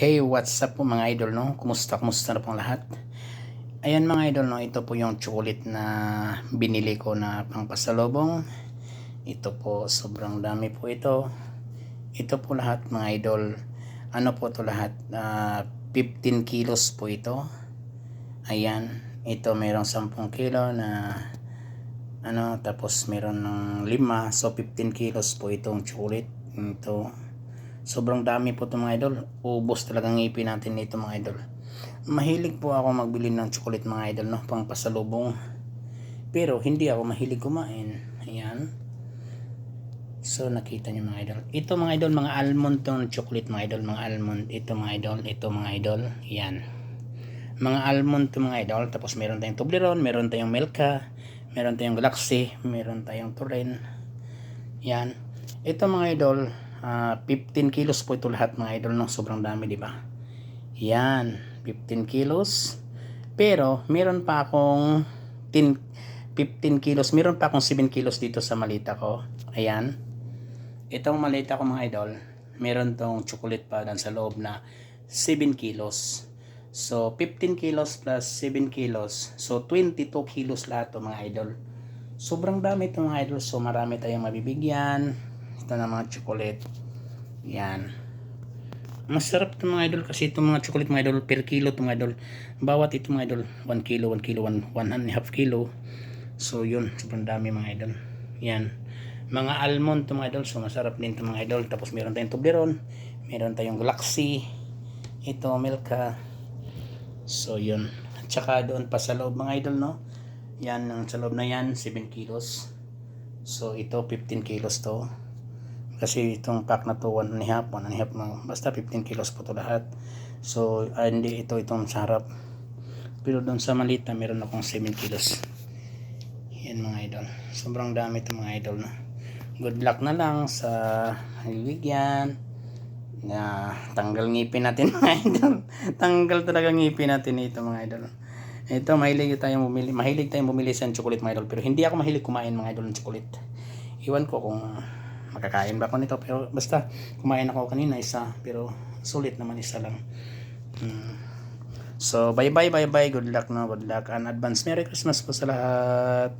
Hey, what's up po mga idol, no? Kumusta, kumusta na po lahat? Ayan mga idol, no? Ito po yung chocolate na binili ko na pangpasalubong. Ito po, sobrang dami po ito. Ito po lahat mga idol. Ano po to lahat? Ah, 15 kilos po ito. Ayan. Ito mayroong 10 kilo na ano, tapos meron ng 5. So, 15 kilos po itong chocolate. Ito. Sobrang dami po ito mga idol. Ubos talagang ngipin natin nito mga idol. Mahilig po ako magbili ng chocolate mga idol, no? Pang pasalubong. Pero hindi ako mahilig kumain. Ayan. So nakita niyo mga idol. Ito mga idol, mga almond tong chocolate mga idol, mga almond. Ito mga idol, ito mga idol. Yan. Mga almond to mga idol. Tapos meron tayong Toblerone, meron tayong Milka, meron tayong Galaxy, meron tayong Turin. Yan. Ito mga idol, ah, 15 kilos po ito lahat mga idol. No? Sobrang dami, di ba? Yan. 15 kilos. Pero, meron pa akong 10, 15 kilos. Meron pa akong 7 kilos dito sa malita ko. Ayan. Itong malita ko mga idol, meron tong chocolate pa dan sa loob na 7 kilos. So, 15 kilos plus 7 kilos. So, 22 kilos lahat to mga idol. Sobrang dami ito mga idol. So, marami tayong mabibigyan. Ito na mga chocolate. Yan. Masarap ito mga idol kasi itong mga chocolate mga idol per kilo ito mga idol. Bawat ito mga idol 1 kilo, 1 kilo, 1, 1 and a half kilo. So yun, sobrang dami mga idol. Yan. Mga almond ito mga idol. So masarap din ito mga idol. Tapos meron tayong Toblerone. Meron tayong Galaxy. Ito, Milka. So yun. At saka doon pa sa loob mga idol no. Yan, sa loob na yan, 7 kilos. So ito, 15 kilos to. Kasi itong pack na to, 1 and half, 1 and a half, basta 15 kilos po to lahat. So, ah, hindi ito itong sarap. Pero doon sa malita, meron akong 7 kilos. Yan mga idol. Sobrang dami ito mga idol. No? Good luck na lang sa halibigyan. Na tanggal ngipin natin mga idol. tanggal talaga ngipin natin ito mga idol. Ito, mahilig tayong bumili, mahilig tayong bumili sa chocolate mga idol. Pero hindi ako mahilig kumain mga idol ng chocolate. Iwan ko kung makakain ba ako nito. Pero basta, kumain ako kanina isa. Pero sulit naman isa lang. Hmm. So, bye bye, bye bye. Good luck no, good luck. And advance Merry Christmas po sa lahat.